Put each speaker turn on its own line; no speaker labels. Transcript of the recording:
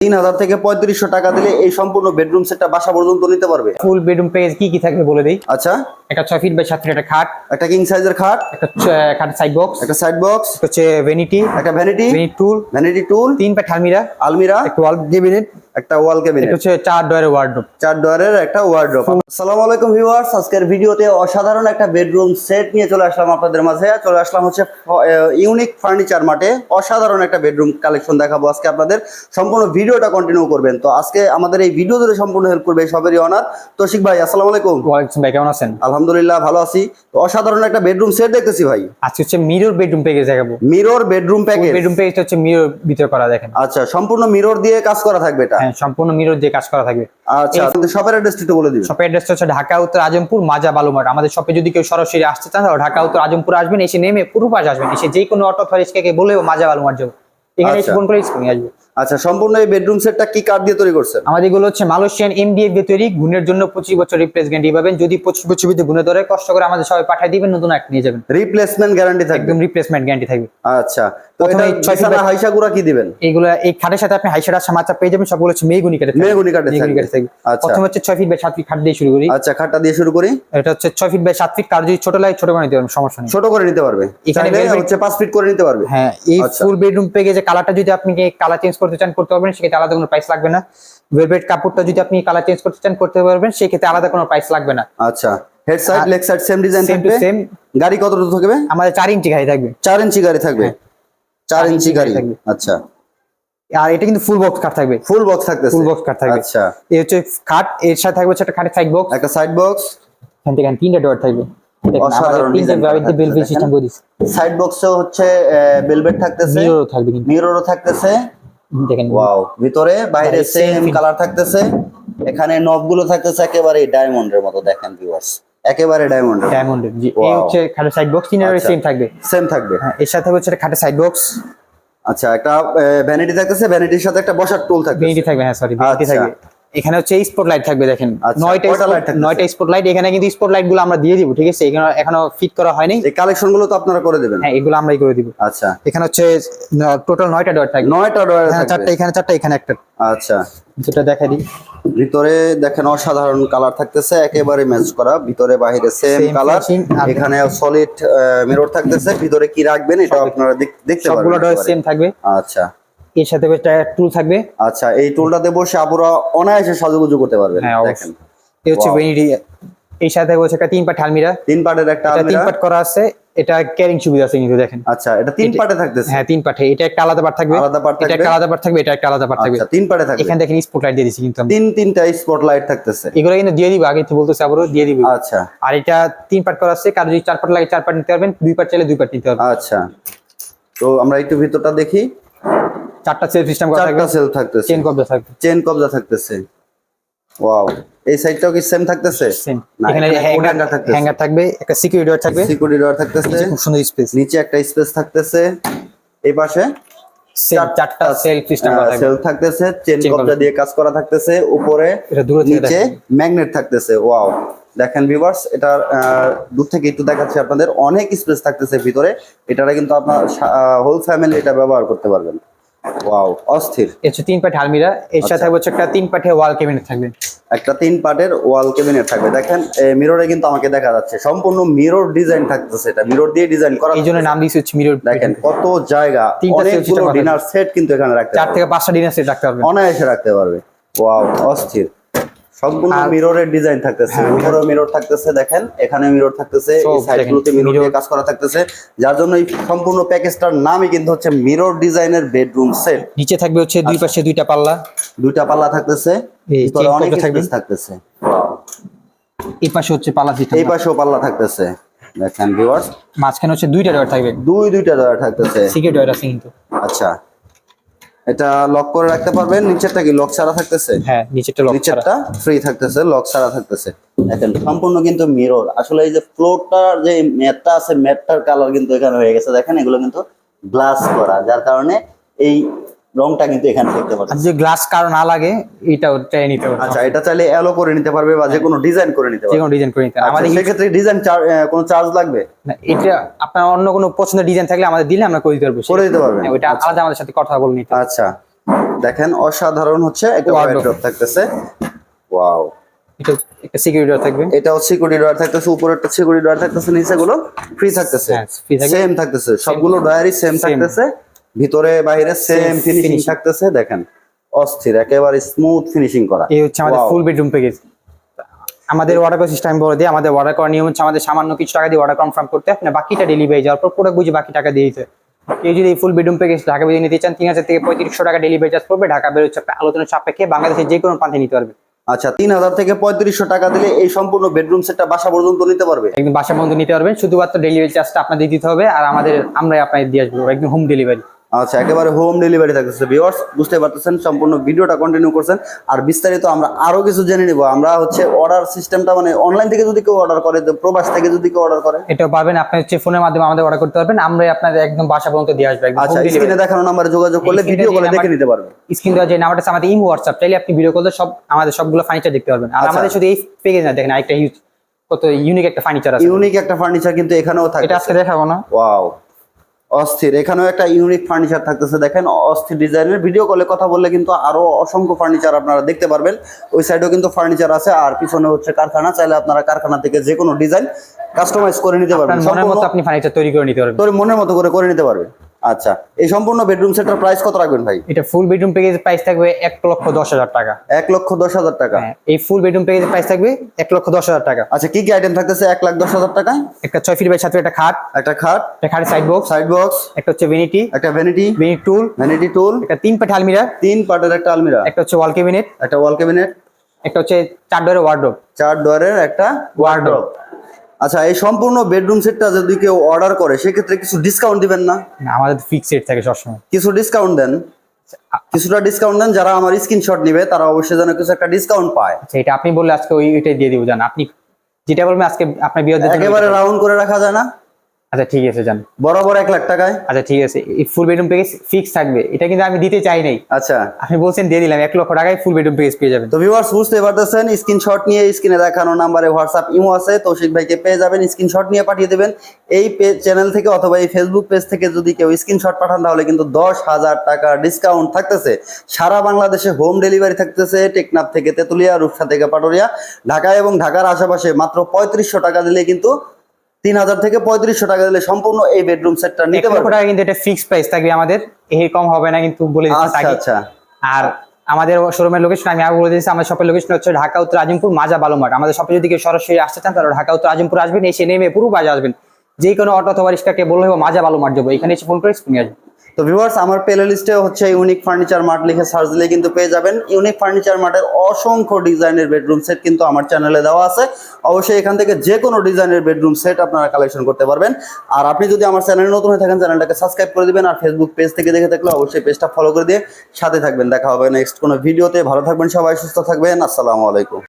তিন হাজার থেকে পঁয়ত্রিশশো টাকা দিলে এই সম্পূর্ণ বেডরুম সেটটা বাসা পর্যন্ত নিতে পারবে।
ফুল বেডরুম পেজ কি কি থাকবে বলে দিই?
আচ্ছা।
একটা ছয় ফিট বাই সাত ফিট একটা খাট
একটা কিং সাইজের খাট
একটা খাট সাইড বক্স
একটা সাইড বক্স
হচ্ছে ভেনিটি
একটা ভ্যানিটি
টুল
ভ্যানিটি টুল
তিন পাট আলমিরা
আলমিরা
একটা ওয়াল ক্যাবিনেট
একটা ওয়াল ক্যাবিনেট
হচ্ছে চার ডয়ারের ওয়ার্ডরোব
চার ডোয়ারের একটা ওয়ার্ড্রোব আসসালামু আলাইকুম ভিউয়ার্স আজকের ভিডিওতে অসাধারণ একটা বেডরুম সেট নিয়ে চলে আসলাম আপনাদের মাঝে। চলে আসলাম হচ্ছে ইউনিক ফার্নিচার মাঠে। অসাধারণ একটা বেডরুম কালেকশন দেখাবো আজকে আপনাদের। সম্পূর্ণ ভিডিওটা কন্টিনিউ করবেন। তো আজকে আমাদের এই ভিডিও ধরে সম্পূর্ণ হেল্প করবে সবেরই অনার তৌশিক ভাই আসসালামু আলাইকুম।
ওয়ালাইকুম ভাই কেমন আছেন?
আলহামদুলিল্লাহ ভালো আছি। তো অসাধারণ একটা বেডরুম সেট দেখতেছি ভাই।
আজকে হচ্ছে মিরর বেডরুম পেজ দেখাবো।
মিরর বেডরুম প্যাকেজ
বেডরুম পেজটা হচ্ছে মিরর ভিতরে করা দেখেন।
আচ্ছা সম্পূর্ণ মিরর দিয়ে কাজ করা থাকবে এটা?
হ্যাঁ সম্পূর্ণ মিরর দিয়ে কাজ করা থাকবে।
আচ্ছা শপের অ্যাড্রেসটা একটু বলে দিবেন।
শপের অ্যাড্রেসটা হচ্ছে ঢাকা উত্তর আজমপুর মাজা বালুমাঠ আমাদের শপে যদি কেউ সরাসরি আসতে চান তাহলে ঢাকা উত্তর আজমপুর আসবেন এসে নেমে পুরো পাশ আসবেন। এসে যে কোনো অটো রিক্সাকে বলেও মাজা বালুমাঠ যাব। এখানে এসে
আচ্ছা।
ফোন করে আসবে।
আচ্ছা সম্পূর্ণ এই বেডরুম সেটটা কি কাঠ দিয়ে তৈরি করছেন?
আমাদের এগুলো হচ্ছে মালয়েশিয়ান এমডিএফ দিয়ে তৈরি গুণের জন্য পঁচিশ বছর রিপ্লেস গ্যারান্টি পাবেন। যদি পঁচিশ বছর ভিতরে গুণে ধরে কষ্ট করে আমাদের সবাই পাঠিয়ে দিবেন নতুন একটা নিয়ে যাবেন।
রিপ্লেসমেন্ট গ্যারান্টি থাকবে।
একদম রিপ্লেসমেন্ট গ্যারান্টি থাকবে।
আচ্ছা তো
প্রথমে
এটা
এই ছয়
হাইসা গুড়া কি দিবেন?
এইগুলো এই খাটের সাথে আপনি হাইসার আশা মাচা পেয়ে যাবেন সবগুলো হচ্ছে মেগুনি
মেহগনি কাঠের
মেগুনি
থাকবে।
কাটে থাকবে।
আচ্ছা।
প্রথমে হচ্ছে ছয় ফিট বাই সাত ফিট খাট দিয়ে শুরু করি।
আচ্ছা খাটটা দিয়ে শুরু করি।
এটা হচ্ছে ছয় ফিট বাই সাত ফিট কার যদি ছোট লাগে ছোট করে নিতে পারবেন সমস্যা নেই।
ছোট করে নিতে পারবে।
এখানে
হচ্ছে পাঁচ ফিট করে নিতে পারবে।
হ্যাঁ এই। ফুল বেডরুম পেয়ে যে কালারটা যদি আপনি কালার চেঞ্জ করতে চান করতে পারবেন সেক্ষেত্রে আলাদা কোনো প্রাইস লাগবে না। ভেলভেট কাপড়টা যদি আপনি কালার চেঞ্জ করতে চান করতে পারবেন সেক্ষেত্রে আলাদা কোনো প্রাইস লাগবে না।
আচ্ছা head side leg side same design থাকবে?
সেম
গাড়ি কত দূর থাকবে?
আমাদের চার ইঞ্চি গাড়ি থাকবে।
চার ইঞ্চি গাড়ি থাকবে? চার ইঞ্চি গাড়ি? আচ্ছা।
আর এটা কিন্তু ফুল বক্স কাট থাকবে।
ফুল বক্স থাকতেছে?
ফুল বক্স কাট থাকবে।
আচ্ছা।
এই হচ্ছে খাট এর সাথে থাকবে একটা খাটের সাইড বক্স
একটা সাইড বক্স
এখান থেকে তিনটা ডোর থাকবে।
অসাধারণ থাকবে।
সিস্টেম করে দিচ্ছি
সাইড বক্সেও হচ্ছে বেলভেট থাকতেছে।
মিররও থাকবে
মিররও থাকতেছে।
দেখেন।
ওয়াও ভিতরে বাইরে সেম কালার থাকতেছে। এখানে নবগুলো থাকতেছে একেবারে ডায়মন্ডের মতো দেখেন ভিউয়ার্স একেবারে ডায়মন্ডের
ডায়মন্ডের জি এই হচ্ছে খাটের সাইড বক্স
আচ্ছা।
সেম থাকবে।
সেম থাকবে।
হ্যাঁ এর সাথে হচ্ছে খাটের সাইড বক্স
আচ্ছা একটা ভ্যানিটি থাকতেছে ভ্যানিটির সাথে একটা বসার টুল থাকবে
ভ্যানিটি থাকবে হ্যাঁ সরি ভেন্টি
আচ্ছা।
থাকবে। এখানে হচ্ছে স্পট লাইট থাকবে দেখেন।
আচ্ছা,
নয়টা নয়টা স্পট লাইট এখানে কিন্তু স্পট লাইটগুলো আমরা দিয়ে দিব ঠিক আছে? এখানে এখনও ফিট করা হয়নি।
এই কালেকশনগুলো তো আপনারা করে দেবেন।
হ্যাঁ এগুলো আমরাই করে দিব।
আচ্ছা।
এখানে হচ্ছে টোটাল নয়টা ডট থাকবে।
নয়টা
হ্যাঁ চারটা এখানে চারটা এখানে একটা।
আচ্ছা।
যেটা দেখা দিই।
ভিতরে দেখেন অসাধারণ কালার থাকতেছে একেবারে ম্যাচ করা। ভিতরে বাইরে সেম কালার এখানে সলিড মিরর থাকতেছে। ভিতরে কি রাখবেন এটা আপনারা দেখ- দেখতে
সবগুলো ডট সেম থাকবে।
আচ্ছা।
এর সাথে একটা টুল থাকবে।
আচ্ছা এই টুলটাতে বসে আপুরা অনায়াসে সাজুগুজু করতে পারবেন
হ্যাঁ
দেখেন।
এই হচ্ছে. ভেন্টি এর সাথে হচ্ছে একটা তিন পাট আলমিরা।
তিন পার্টের একটা
এটা তিন
আলমিরা?
পাট করা আছে এটা ক্যারিং সুবিধা আছে কিন্তু দেখেন।
আচ্ছা এটা তিন পার্টে থাকতেছে?
হ্যাঁ তিন পাটে। এটা একটা আলাদা পাট থাকবে।
আলাদা part
এটা একটা আলাদা পাট থাকবে এটা একটা আলাদা পাট থাকবে।
আচ্ছা তিন পার্টে থাকবে।
এখানে দেখেন স্পট লাইট দিয়ে দিচ্ছি কিন্তু।
তিন তিনটা স্পটলাইট থাকতেছে।
এগুলো কিন্তু দিয়ে দিব আগে তো বলতেছে আবারও দিয়ে দিব।
আচ্ছা।
আর এটা তিন পার্ট করা আছে কারও যদি চার পার্ট লাগে চার পার্ট নিতে পারবেন দুই পার্ট চাইলে দুই পার্ট নিতে পারবেন।
আচ্ছা। তো আমরা একটু ভিতরটা দেখি।
চারটা সিস্টেম করা থাকবে।
চারটা সেল থাকতেছে।
চেন কবজা থাকবে।
চেন কবজা থাকতেছে। ওয়াও এই সাইডটাও কি সেম থাকতেছে?
সেম এখানে হ্যাঙ্গার
থাকতেছে।
হ্যাঙ্গার থাকবে একটা সিকিউরিটি ডোর থাকবে।
সিকিউরিটি ডোর থাকতেছে।
খুব সুন্দর স্পেস
নিচে একটা স্পেস থাকতেছে। এই পাশে
চারটা সেলফ সিস্টেম করা থাকবে।
সেল থাকতেছে। চেন কবজা
কবজা।
দিয়ে কাজ করা থাকতেছে। উপরে
এটা দূরে
নিচে ম্যাগনেট থাকতেছে। ওয়াও দেখেন ভিউয়ার্স এটা দূর থেকে একটু দেখাচ্ছি আপনাদের। অনেক স্পেস থাকতেছে ভিতরে। এটারা কিন্তু আপনার হোল ফ্যামিলি এটা ব্যবহার করতে পারবেন। ওয়াও অস্থির।
হচ্ছে তিন পাট আলমিরা এর সাথে
আচ্ছা।
হচ্ছে একটা তিন পাটে ওয়াল ক্যাবিনেট থাকবে।
একটা তিন পার্টের ওয়াল ক্যাবিনেট থাকবে। দেখেন মিররে কিন্তু আমাকে দেখা যাচ্ছে। সম্পূর্ণ মিরর ডিজাইন থাকতেছে এটা। মিরর দিয়ে ডিজাইন করা
এই জন্য নাম দিয়েছি হচ্ছে মিরর
দেখেন কত জায়গা অনেকগুলো ডিনার সেট কিন্তু এখানে রাখতে
চার থেকে পাঁচটা ডিনার সেট রাখতে পারবে
অনায়াসে রাখতে পারবে। ওয়াও অস্থির। সম্পূর্ণ মিররের ডিজাইন থাকতেছে।
হ্যাঁ,
উপরেও মিরর থাকতেছে দেখেন এখানে মিরর থাকতেছে এই সাইডগুলোতে মিরর দিয়ে কাজ করা থাকতেছে যার জন্য এই সম্পূর্ণ প্যাকেজটার নামই কিন্তু হচ্ছে মিরর ডিজাইনের বেডরুম সেট
নিচে থাকবে হচ্ছে দুই পাশে দুইটা পাল্লা।
দুইটা পাল্লা থাকতেছে ভিতরে অনেক
থাকবে।
থাকতেছে.
এই পাশে হচ্ছে পাল্লা সিস্টেম
এই পাশেও পাল্লা থাকতেছে। দেখেন ভিউয়ার্স
মাঝখানে হচ্ছে দুইটা ডোর থাকবে।
দুই দুইটা দয়া থাকতেছে।
সিকিউরিটি ডোর আছে কিন্তু।
আচ্ছা। এটা লক করে রাখতে পারবেন নিচেরটা কি লক ছাড়া থাকতেছে?
হ্যাঁ নিচেরটা লক ছাড়া।
নিচেরটা ফ্রি থাকতেছে লক ছাড়া থাকতেছে। দেখেন সম্পূর্ণ কিন্তু মিরর আসলে এই যে ফ্লোরটার যে ম্যাটটা আছে ম্যাটটার কালার কিন্তু এখানে হয়ে গেছে। দেখেন এগুলো কিন্তু গ্লাস করা যার কারণে এই রংটা কিন্তু এখানে দেখতে পাচ্ছেন।
যে গ্লাস কারও না লাগে এটাও চাই নিতে পারবে
আচ্ছা এটা চাইলে এলো করে নিতে পারবে বা যে কোনো ডিজাইন করে নিতে
যে কোনো ডিজাইন করে নিতে পারবে।
আচ্ছা,
আমাদের
সেক্ষেত্রে ডিজাইন কোনো চার্জ লাগবে?
না, এটা আপনার অন্য কোনো পছন্দের ডিজাইন থাকলে আমাদের দিলে আমরা করে দিতে পারব।
করে দিতে পারবেন।
হ্যাঁ, ওইটা আলাদা আমাদের সাথে কথা বলে নিতে
আচ্ছা দেখেন অসাধারণ হচ্ছে একটা. ওয়ার্ড্রপ থাকতেছে। ওয়াও
এটা একটা সিকিউরিটি থাকবে।
এটাও সিকিউরিটি ডয়ার থাকতেছে উপরে একটা সিকিউরিটি ডয়ার থাকতেছে নিচে গুলো ফ্রি থাকতেছে।
হ্যাঁ,
সেম থাকতেছে সবগুলো ডয়ারই সেম থাকতেছে। ভিতরে বাইরে সেম ফিনিশিং থাকতেছে দেখেন অস্থির একেবারে স্মুথ ফিনিশিং করা।
এই হচ্ছে আমাদের ফুল বেডরুম প্যাকেজ আমাদের অর্ডার করার সিস্টেম বলে দিই আমাদের অর্ডার করার নিয়ম হচ্ছে আমাদের সামান্য কিছু টাকা দিয়ে অর্ডার কনফার্ম করতে আপনার বাকিটা ডেলিভারি যাওয়ার পর প্রোডাক্ট বুঝে বাকি টাকা দিয়ে দিতে। হয়। কেউ যদি এই ফুল বেডরুম প্যাকেজ ঢাকা বেরিয়ে নিতে চান তিন হাজার থেকে পঁয়ত্রিশশো টাকা ডেলিভারি চার্জ পড়বে। ঢাকা বেরোচ্ছে একটা আলোচনা সাপেক্ষে বাংলাদেশের যে কোনো প্রান্তে নিতে পারবে।
আচ্ছা তিন হাজার থেকে পঁয়ত্রিশশো টাকা দিলে এই সম্পূর্ণ বেডরুম সেটটা বাসা পর্যন্ত নিতে পারবে?
একদম বাসা বন্ধ নিতে পারবেন। শুধুমাত্র ডেলিভারি চার্জটা আপনাদের দিতে হবে আর আমাদের আমরাই আপনাদের দিয়ে আসব একদম হোম ডেলিভারি
আচ্ছা একেবারে হোম ডেলিভারি থাকতেছে ভিউয়ার্স বুঝতে পারতেছেন সম্পূর্ণ ভিডিওটা কন্টিনিউ করছেন। আর বিস্তারিত আমরা আরও কিছু জেনে নিব। আমরা হচ্ছে অর্ডার সিস্টেমটা মানে অনলাইন থেকে যদি কেউ অর্ডার করে প্রবাস থেকে যদি কেউ অর্ডার করে।
এটা পাবেন আপনি হচ্ছে ফোনের মাধ্যমে আমাদের অর্ডার করতে পারবেন আমরা আপনাদের একদম বাসা পর্যন্ত দিয়ে আসব
আচ্ছা স্ক্রিনে দেখানো নাম্বারে যোগাযোগ করলে ভিডিও কলে দেখে নিতে পারবেন
স্ক্রিন দেওয়া যে নাম্বারটা আছে আমাদের ইমো হোয়াটসঅ্যাপ চাইলে আপনি ভিডিও কলে সব আমাদের সবগুলো ফার্নিচার দেখতে পারবেন। আর
আচ্ছা।
আমাদের শুধু এই প্যাকেজ না দেখেন একটা হিউজ কত ইউনিক একটা ফার্নিচার আছে।
ইউনিক একটা ফার্নিচার কিন্তু এখানেও থাকে
এটা আজকে দেখাবো না।
ওয়াও অস্থির। এখানেও একটা ইউনিক ফার্নিচার থাকতেছে দেখেন অস্থির ডিজাইনের ভিডিও কলে কথা বললে কিন্তু আরও অসংখ্য ফার্নিচার আপনারা দেখতে পারবেন। ওই সাইডেও কিন্তু ফার্নিচার আছে আর পিছনে হচ্ছে কারখানা। চাইলে আপনারা কারখানা থেকে যে কোনো ডিজাইন কাস্টমাইজ করে নিতে পারবেন।
মনের মতো আপনি ফার্নিচার তৈরি করে নিতে পারবেন।
তোর মনের মতো করে করে নিতে পারবে আচ্ছা এই সম্পূর্ণ বেডরুম সেটার প্রাইস কত রাখবেন ভাই?
এটা ফুল বেডরুম প্যাকেজ প্রাইস থাকবে এক লক্ষ দশ হাজার টাকা।
এক লক্ষ দশ হাজার টাকা?
হ্যাঁ, এই ফুল বেডরুম প্যাকেজ প্রাইস থাকবে এক লক্ষ দশ হাজার টাকা।
আচ্ছা কি কি আইটেম থাকতেছে এক লাখ দশ হাজার টাকায়?
একটা ছয় ফিট বাই সাত ফিট একটা খাট
একটা খাট
একটা খাটের সাইড বক্স
সাইড বক্স
একটা হচ্ছে ভেনিটি
একটা ভ্যানিটি
ভেনিটি টুল
ভ্যানিটি টুল
একটা তিন পাট আলমিরা
তিন পার্টের একটা আলমিরা
একটা হচ্ছে ওয়াল ক্যাবিনেট
একটা ওয়াল ক্যাবিনেট
একটা হচ্ছে চার ডোরের ওয়ার্ডরোব
চার ডোয়ারের একটা
ওয়ার্ডরোব
আচ্ছা এই সম্পূর্ণ বেডরুম সেটটা যদি কেউ অর্ডার করে সেক্ষেত্রে কিছু ডিসকাউন্ট দিবেন না?
আমাদের ফিক্স রেট থাকে সবসময়।
কিছু ডিসকাউন্ট দেন। কিছুটা ডিসকাউন্ট দেন যারা আমার স্ক্রিনশট নেবে তারা অবশ্যই যেন কিছু একটা ডিসকাউন্ট পায়।
আচ্ছা এটা আপনি বললে আজকে ওই এটাই দিয়ে দিব জান আপনি যেটা বলবেন আজকে আপনার বিয়ে
একেবারে রাউন্ড করে রাখা যায় না?
আচ্ছা ঠিক আছে জান।
বরাবর এক লাখ টাকায়?
আচ্ছা ঠিক আছে। এই ফুল বেডরুম প্যাকেজ ফিক্স থাকবে। এটা কিন্তু আমি দিতে চাই নাই।
আচ্ছা।
আপনি বলছেন দিয়ে দিলাম এক লক্ষ টাকায় ফুল বেডরুম প্যাকেজ পেয়ে যাবেন।
তো ভিউয়ার্স বুঝতে পারতেছেন স্ক্রিনশট নিয়ে স্ক্রিনে দেখানো নাম্বারে হোয়াটসঅ্যাপ ইমো আছে তৌশিক ভাইকে পেয়ে যাবেন স্ক্রিনশট নিয়ে পাঠিয়ে দেবেন। এই চ্যানেল থেকে অথবা এই ফেসবুক পেজ থেকে যদি কেউ স্ক্রিনশট পাঠান তাহলে কিন্তু দশ হাজার টাকা ডিসকাউন্ট থাকতেছে। সারা বাংলাদেশে হোম ডেলিভারি থাকতেছে টেকনাফ থেকে তেতুলিয়া রূপসা থেকে পাটুরিয়া। ঢাকা এবং ঢাকার আশেপাশে মাত্র পঁয়ত্রিশশো টাকা দিলে কিন্তু তিন হাজার থেকে পঁয়ত্রিশশো টাকা দিলে সম্পূর্ণ এই বেডরুম সেটটা নিতে পারব।
টাকা কিন্তু এটা ফিক্সড প্রাইস থাকবে আমাদের। কম হবে না কিন্তু বলে দিচ্ছি
আচ্ছা আচ্ছা।
আর আমাদের শোরুমের লোকেশন আমি আগে বলে দিয়েছি আমাদের শপের লোকেশন হচ্ছে ঢাকা উত্তর আজিমপুর মাজা বালুমাঠ আমাদের শপে যদি কেউ সরাসরি আসতে চান তাহলে ঢাকা উত্তর আজিমপুর আসবেন এসে নেমে পুরো বাজে আসবেন। যে কোনো অটো অথবা রিক্সাকে বললে হবে মাজা বালুমাঠ যাব। এখানে এসে ফোন করে নিয়ে আসবেন
তো ভিউয়ার্স আমার প্লে লিস্টে হচ্ছে ইউনিক ফার্নিচার মার্ট লিখে সার্চ দিলে কিন্তু পেয়ে যাবেন। ইউনিক ফার্নিচার মার্টের অসংখ্য ডিজাইনের বেডরুম সেট কিন্তু আমার চ্যানেলে দেওয়া আছে। অবশ্যই এখান থেকে যে কোনো ডিজাইনের বেডরুম সেট আপনারা কালেকশন করতে পারবেন। আর আপনি যদি আমার চ্যানেলে নতুন হয়ে থাকেন চ্যানেলটাকে সাবস্ক্রাইব করে দিবেন। আর ফেসবুক পেজ থেকে দেখে থাকলে অবশ্যই পেজটা ফলো করে দিয়ে সাথে থাকবেন। দেখা হবে নেক্সট কোনো ভিডিওতে ভালো থাকবেন সবাই, সুস্থ থাকবেন। আসসালামু আলাইকুম।